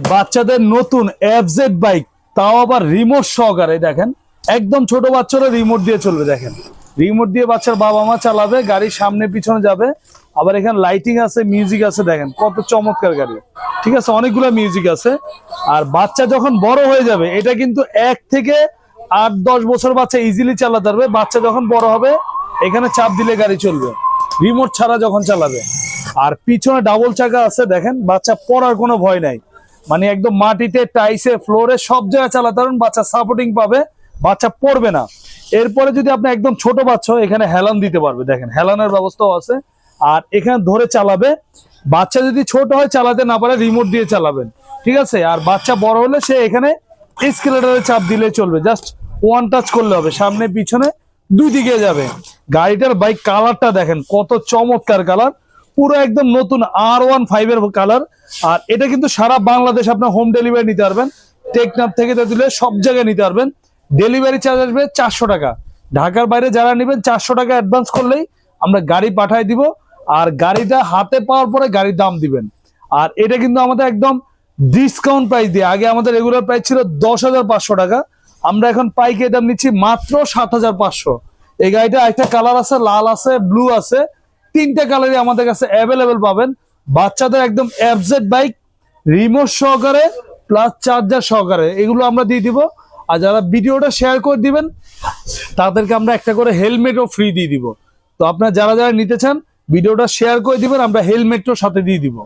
বাচ্চাদের নতুন FZ bike তাও আবার রিমোট সহকারে দেখেন। একদম ছোট বাচ্চারা রিমোট দিয়ে চলবে, দেখেন। রিমোট দিয়ে বাচ্চার বাবা মা চালাবে, গাড়ির সামনে পিছনে যাবে। আবার এখানে লাইটিং আছে মিউজিক আছে, দেখেন, কত চমৎকার গাড়ি। ঠিক আছে, অনেকগুলো মিউজিক আছে। আর বাচ্চা যখন বড় হয়ে যাবে, এটা কিন্তু এক থেকে আট, দশ বছর বাচ্চা ইজিলি চালাতে পারবে। বাচ্চা যখন বড় হবে, এখানে চাপ দিলে গাড়ি চলবে। রিমোট ছাড়া যখন চালাবে। আর পিছনে ডাবল চাকা আছে, দেখেন, বাচ্চা পড়ার কোনো ভয় নাই। মানে একদম মাটিতে টাইসে ফ্লোরে সব জায়গায় চালাতে পারবেন, বাচ্চা সাপোর্টিং পাবে, বাচ্চা পড়বে না। এরপরে যদি আপনি একদম ছোট বাচ্চা, এখানে হেলান দিতে পারবে, দেখেন, হেলানের ব্যবস্থাও আছে। আর এখানে ধরে চালাবে, বাচ্চা যদি ছোট হয়, চালাতে না পারে রিমোট দিয়ে চালাবেন, ঠিক আছে? আর বাচ্চা বড় হলে সে এখানে স্কেলেটারে চাপ দিলে চলবে জাস্ট ওয়ান টাচ করলে হবে, সামনে, পিছনে, দুই দিকে যাবে। গাড়িটার বাইক কালারটা দেখেন, কত চমৎকার কালার পুরো একদম নতুন আর ওয়ান ফাইভ এর কালার আর এটা কিন্তু সারা বাংলাদেশ আপনার হোম ডেলিভারি নিতে পারবেন। টেকনাফ থেকে দিলে সব জায়গায় নিতে পারবেন। ডেলিভারি চার্জ আসবে চারশো টাকা। ঢাকার বাইরে যারা নেবেন চারশো টাকা অ্যাডভান্স করলেই আমরা গাড়ি পাঠাই দিব। আর গাড়িটা হাতে পাওয়ার পরে গাড়ির দাম দিবেন। আর এটা কিন্তু আমাদের একদম ডিসকাউন্ট প্রাইস দিয়ে। আগে আমাদের রেগুলার প্রাইস ছিল দশ হাজার পাঁচশো টাকা। আমরা এখন পাইকারি দাম নিচ্ছি মাত্র সাত হাজার পাঁচশো। এই গাড়িটা একটা কালার আছে, লাল আছে ব্লু আছে। তিনটা কালারই আমাদের কাছে অ্যাভেলেবেল পাবেন। বাচ্চাদের একদম অ্যাবজেট বাইক রিমোট সহকারে প্লাস চার্জার সহকারে। এগুলো আমরা দিয়ে দিব। আর যারা ভিডিওটা শেয়ার করে দিবেন, তাদেরকে আমরা একটা করে হেলমেটও ফ্রি দিয়ে দিব। তো আপনারা যারা যারা নিতে চান, ভিডিওটা শেয়ার করে দিবেন, আমরা হেলমেটও সাথে দিয়ে দিব।